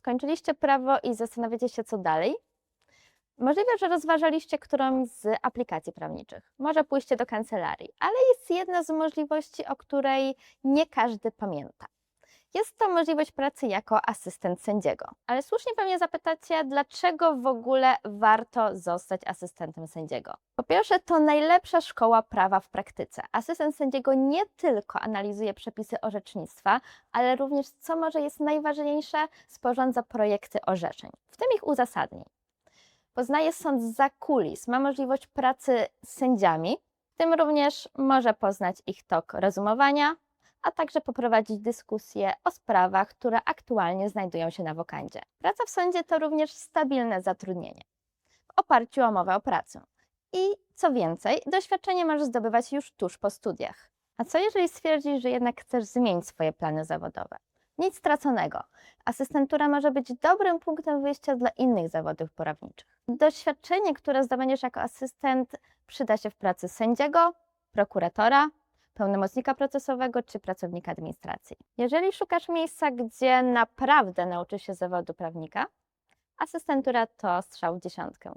Skończyliście prawo i zastanawiacie się, co dalej? Możliwe, że rozważaliście którąś z aplikacji prawniczych. Może pójście do kancelarii, ale jest jedna z możliwości, o której nie każdy pamięta. Jest to możliwość pracy jako asystent sędziego. Ale słusznie pewnie zapytacie, dlaczego w ogóle warto zostać asystentem sędziego? Po pierwsze, to najlepsza szkoła prawa w praktyce. Asystent sędziego nie tylko analizuje przepisy orzecznictwa, ale również, co może jest najważniejsze, sporządza projekty orzeczeń, w tym ich uzasadnień. Poznaje sąd za kulis, ma możliwość pracy z sędziami, w tym również może poznać ich tok rozumowania, a także poprowadzić dyskusje o sprawach, które aktualnie znajdują się na wokandzie. Praca w sądzie to również stabilne zatrudnienie w oparciu o umowę o pracę. I co więcej, doświadczenie możesz zdobywać już tuż po studiach. A co jeżeli stwierdzisz, że jednak chcesz zmienić swoje plany zawodowe? Nic straconego. Asystentura może być dobrym punktem wyjścia dla innych zawodów prawniczych. Doświadczenie, które zdobędziesz jako asystent, przyda się w pracy sędziego, prokuratora, pełnomocnika procesowego czy pracownika administracji. Jeżeli szukasz miejsca, gdzie naprawdę nauczysz się zawodu prawnika, asystentura to strzał w dziesiątkę.